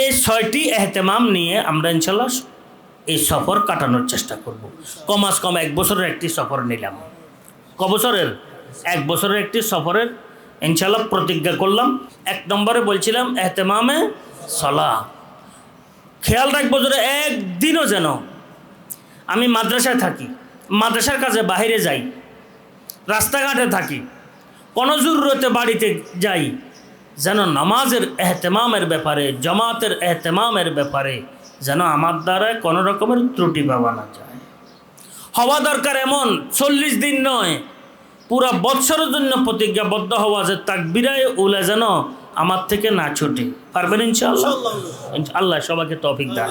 এই ছয়টি এহতেমাম নিয়ে আমরা ইনশাল্লাহ এই সফর কাটানোর চেষ্টা করব। কমাস কম এক বছরের একটি সফর নিলাম। ক বছরের? এক বছরের একটি সফরের ইনশাল্লাহ প্রতিজ্ঞা করলাম। এক নম্বরে বলছিলাম এহতেমামে সলা খেয়াল রাখব যে একদিনও যেন আমি মাদ্রাসায় থাকি, মাদ্রাসার কাছে বাইরে যাই, রাস্তাঘাটে থাকি, কোনো জরুরতে বাড়িতে যাই যেন নামাজের এহতেমামের ব্যাপারে জমাতের এহতেমামের ব্যাপারে যেন আমার দ্বারা কোনো রকমের ত্রুটি পাওয়া না যায়। হওয়া দরকার এমন চল্লিশ দিন নয় পুরা বৎসরের জন্য প্রতিজ্ঞাবদ্ধ হওয়া যে তাকবিরায় উলে যেন আমার থেকে না ছুটে। পারবেন ইনশাআল্লাহ? আল্লাহ সবাইকে তৌফিক দান।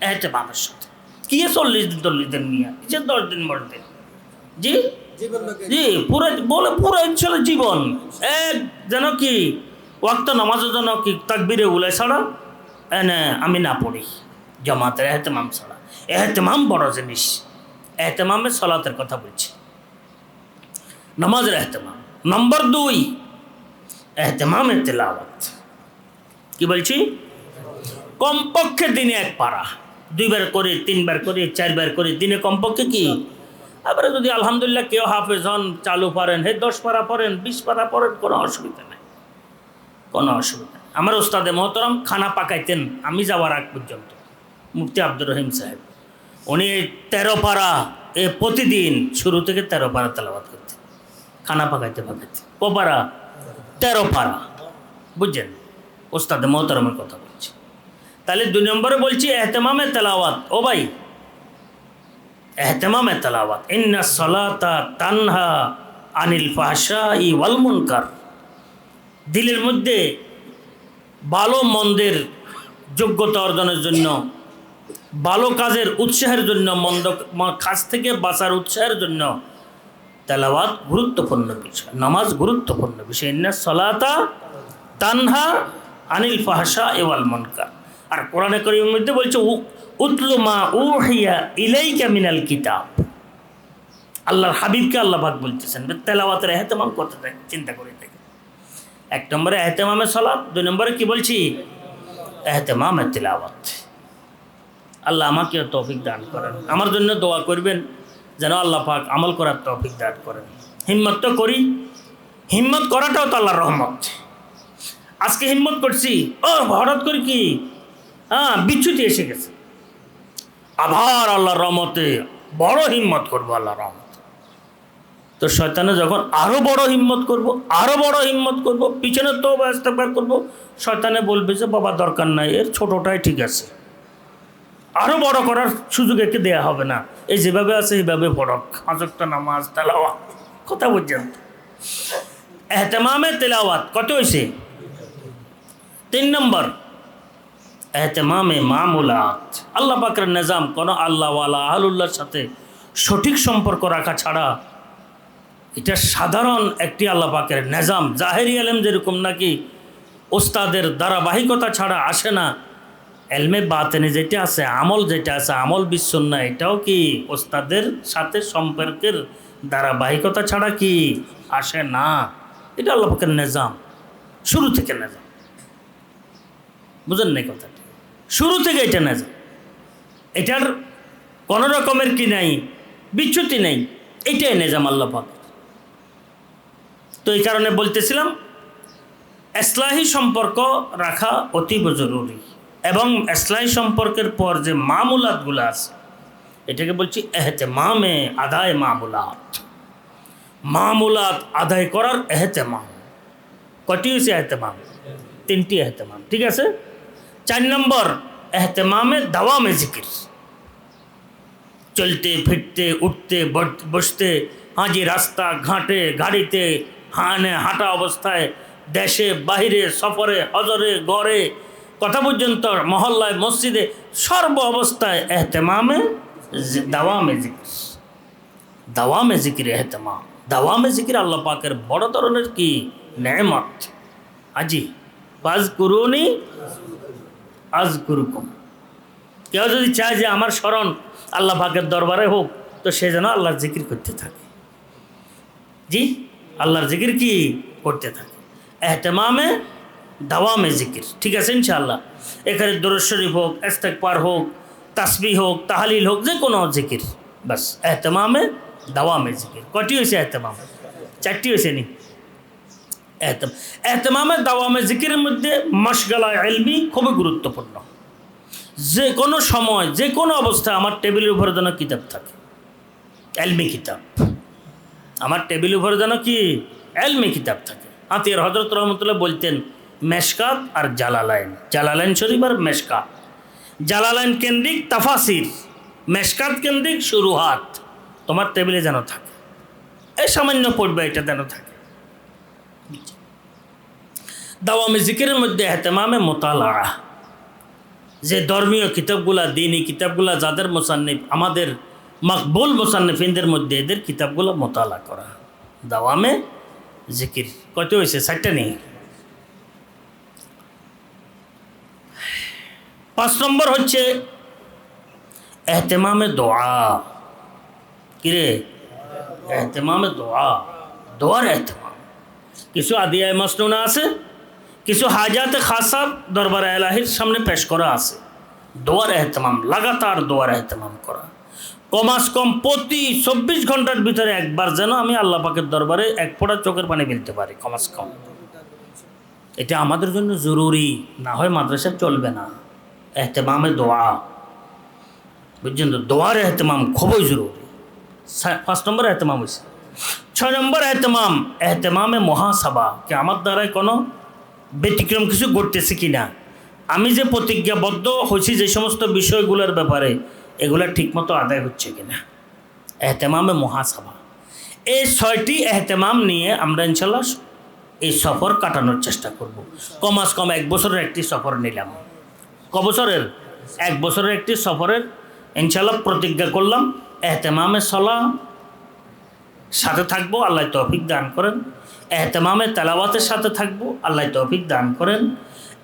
এহতেমামের সাথে। কি চল্লিশ দিন চল্লিশ দিন নিয়ে দশ দিন বড় দিন। জি? জি পুরো বলে পুরো ইনশাল্লাহ জীবন। এক যেন কি ওয়াক্ত নামাজের জন্য কি তাকবিরে উলে ছাড়া? এনে আমি না পড়ি। জমাতের এহতেমাম ছাড়া। এহতেমাম বড় জিনিস। এহতেমামে সলাতের কথা বলছি। নামাজের এহতেমাম। নম্বর দুই, এহতেমামের তেলাওয়াত। কি বলছি? কমপক্ষে দিনে এক পারা। দুইবার করে, তিনবার করে, চারবার করে, দিনে কমপক্ষে কি? এবারে যদি আলহামদুলিল্লাহ কেউ হাফেজ হন, চালু পারেন, হে দশ পারা পড়েন, বিশ পারা পড়েন, কোনো অসুবিধা নেই। কোনো অসুবিধা আমার ওস্তাদে মহতরম খানা পাকাইতেন আমি যাওয়ার আগ পর্যন্ত। মুফতি আব্দুর রহিম সাহেব, উনি তেরো পারা এ প্রতিদিন শুরু থেকে তেরো পারা তেলাবাদ করতেন। খানা পাকাইতে পাকাইতে। ক পারা তেরো পারা বুঝছেন? ওস্তাদে মহতরমের কথা বলছি। তাহলে দুই নম্বরে বলছি, এহতেমামে তেলাওয়াত। ও ভাই, এহতেমামে তেলাওয়াত। ইন্না সলাতা তানহা আনিল ফাহশা ই ওয়াল মুনকার। দিলের মধ্যে ভালো মন্দের যোগ্যতা অর্জনের জন্য, ভালো কাজের উৎসাহের জন্য, মন্দ কাজ থেকে বাঁচার উৎসাহের জন্য তেলাওয়াত গুরুত্বপূর্ণ বিষয়, নামাজ গুরুত্বপূর্ণ বিষয়। ইন্না সলাতা তানহা আনিল ফাহাসা এওয়াল মনকার। আর কোরআনে করিমের মধ্যে বলছে, উ- উতলু মা উহিয়া ইলাইকা মিনাল কিতাব। আল্লাহর হাবিবকে আল্লাহ পাক বলতেছেন তেলাওয়াতের এহতেমাম করতে চিন্তা করে থাকে এক নম্বরে এহতেমামে সলাপ দুই নম্বরে কি বলছি? এহতেমামে তেলাওয়াত। আল্লাহ আমাকে তৌফিক দান করেন। আমার জন্য দোয়া করবেন যেন আল্লাহ পাক আমল করার তৌফিক দান করেন। হিম্মত তো করি, হিম্মত করাটাও তো আল্লাহর রহমত। আজকে হিম্মত করছি, ও হঠাৎ করে কি? হ্যাঁ বিচ্যুতি এসে গেছে। আবার আল্লাহর রহমতে বড় হিম্মত করব আল্লাহর রহমত। তো শয়তানে যখন আরও বড় হিম্মত করব আরও বড় হিম্মত করব, পিছনে তো ব্যস্তবার করব, শয়তানে বলবে যে, বাবা, দরকার নাই, এর ছোটোটাই ঠিক আছে। আরও বড় করার সুযোগ একে দেওয়া হবে না। এই যেভাবে আছে এইভাবে পড়ক। হাজকটা নামাজ, তেলাওয়াত, কথা বুঝছেন এহতেমামে তেলাওয়াত, কত হয়েছে? তিন নম্বর, এহতেমামে মামুলাত। আল্লাহ পাকের নিজাম, কোনো আল্লাহওয়ালা, আহলুল্লাহর সাথে সঠিক সম্পর্ক রাখা ছাড়া এটা সাধারণ একটি আল্লাহ পাকের নিজাম। জাহেরি আলেম যেরকম নাকি ওস্তাদের ধারাবাহিকতা ছাড়া আসে না, এলমে বাতেনে যেটা আছে, আমল যেটা আছে, আমল বিশ্বন্ন এটাও কি ওস্তাদের সাথে সম্পর্কের ধারাবাহিকতা ছাড়া কি আসে না? এটা আল্লাহ পাকের নিজাম। শুরু থেকে নেজাম। বুঝেন নাই কথাটা? শুরু থেকে এটা নেজাম। এটার কোনো রকমের কি নাই? বিচ্যুতি নেই। এটাই নেজাম আল্লাহ পাক তো এই কারণে বলতেছিলাম, এসলাহি সম্পর্ক রাখা অতীব জরুরি। এবং এসলাহি সম্পর্কের পর যে মামুলাতগুলো আছে, এটাকে বলছি এহতে মামে আদায় মামুলাত। মামুলাত আদায় করার এহতেমাম। কটি হয়েছে এহতেমাম? তিনটি এহতেমাম, ঠিক আছে? চার নম্বর, এহতেমামে দাওয়ামে জিকির। চলতে, ফিরতে, উঠতে বসতে, হাঁজি রাস্তা, ঘাটে, গাড়িতে হানে হাঁটা অবস্থায় দেশে, বাহিরে, সফরে, হজরে, গড়ে, কথা পর্যন্ত মহল্লায়, মসজিদে সর্ব অবস্থায় এহতেমামে দাওয়ামে জিকির। দাওয়ামে জিকির এহতেমাম। দাওয়ামে জিকির আল্লাহ পাকের বড় ধরনের কি নেমত? আজি বাজ করুনি আজ কুরুকুম কেউ যদি চায় যে আমার স্মরণ আল্লাহ পাকের দরবারে হোক, তো সে যেন আল্লাহর জিকির করতে থাকে। জি? আল্লাহর জিকির কি? করতে থাকে। এহতেমামে, দাওয়ামে জিকির। ঠিক আছে ইনশাআল্লাহ? এখানে দরুদ শরীফ হোক ইস্তেকবার হোক তাসবি হোক, তাহালিল হোক যে কোনো জিকির। বাস, এহতেমামে, দাওয়ামে জিকির। কটি হয়েছে এহতেমাম? চারটি হয়েছে নি? এহতেম, এহতেমামে, দাওয়ামে জিকিরের মধ্যে মশগালা এলমি খুবই গুরুত্বপূর্ণ। যে কোনো সময় যে কোনো অবস্থায় আমার টেবিলের উপরে যেন কিতাব থাকে। এলমি কিতাব। আমার টেবিল উপরে যেন কি এলমি কিতাব থাকে। আতিয়ার হজরত রহমতুল্লাহ বলতেন, মেশকাত আর জালালাইন। জালালাইন শরীফ আর মেশকাত। জালালাইন কেন্দ্রিক তাফাসির, মেশকাত কেন্দ্রিক শুরুহাত তোমার টেবিলে যেন থাকে। এই সামান্য পড়বে, এটা যেন থাকে। দাওয়ামে জিকিরের মধ্যে এহতেমামে মোতালা যে ধর্মীয় কিতাবগুলা, দিনী কিতাবগুলা যাদের মোসান্নিফ, আমাদের মকবুল মোসান্নিফিনদের মধ্যে এদের কিতাবগুলো মোতালা করা। দাওয়ামে জিকির। কত হয়েছে ষাটটা নেই? পাঁচ নম্বর হচ্ছে এহতেমামে দোয়া। কিরে? এহতেমামে দোয়া। দোয়ার এহতেমাম। কিছু আদিয়ায় মসনুনা আছে, কিছু হাজাতে খাসা দরবার এলাহির সামনে পেশ করা আছে। দোয়ার এহতেমাম, লাগাতার দোয়ার এহতেমাম করা। কমাস কম প্রতি চব্বিশ ঘণ্টার ভিতরে একবার যেন আমি আল্লাহ পাকের দরবারে এক ফোঁটা চোখের পানি ফেলতে পারি, কমাস কম। এটা আমাদের জন্য জরুরি, না হয় মাদ্রাসা চলবে না। এহতেমামে দোয়া। বুঝছেন তো? দোয়ার এহতেমাম খুবই জরুরি। ফার্স্ট নম্বর এহতেমাম হয়েছে ছয় নম্বর এহতেমাম, এহতেমামে মহাসভা, কি আমার দ্বারাই কোনো ব্যতিক্রম কিছু ঘটতেছে কি না আমি যে প্রতিজ্ঞাবদ্ধ হয়েছি যে সমস্ত বিষয়গুলোর ব্যাপারে এগুলো ঠিকমতো আদায় হচ্ছে কিনা? এহতেমামে মহাসভা। এই ছয়টি এহতেমাম নিয়ে আমরা ইনশাল্লাহ এই সফর কাটানোর চেষ্টা করব। কমাস কম এক বছরের একটি সফর নিলাম। ক বছরের? এক বছরের একটি সফরের ইনশাল্লাহ প্রতিজ্ঞা করলাম। এহতেমামে সলা সাথে থাকব, আল্লাহ তৌফিক দান করেন। এহতেমামে তেলাওয়াতের সাথে থাকব, আল্লাহ তৌফিক দান করেন।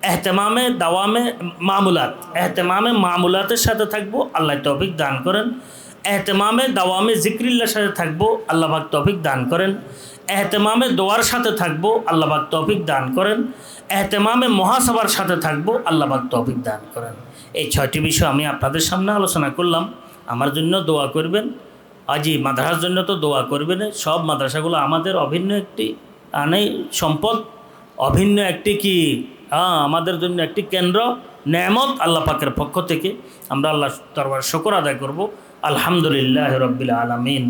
এহতেমামে, দাওয়ামে মামুলাত। এহতেমামে মামুলাতের সাথে থাকব, আল্লাহ তৌফিক দান করেন। এহতেমামে দাওয়ামে জিক্রিল্লার সাথে থাকব, আল্লাহ পাক তৌফিক দান করেন। এহতেমামে দোয়ার সাথে থাকব, আল্লাহ পাক তৌফিক দান করেন। এহতেমামে মহাসভার সাথে থাকব, আল্লাহ পাক তৌফিক দান করেন। এই ছয়টি বিষয় আমি আপনাদের সামনে আলোচনা করলাম। আমার জন্য দোয়া করবেন। আজই মাদ্রাসার জন্য তো দোয়া করবেন। সব মাদ্রাসাগুলো আমাদের অভিন্ন একটি আনেই সম্পদ। অভিন্ন একটি কি? হ্যাঁ আমাদের জন্য একটি কেন্দ্র নেমত আল্লাহ পাকের পক্ষ থেকে। আমরা আল্লাহ দরবার শকর আদায় করব। আলহামদুলিল্লাহ রব্বিল আলমিন।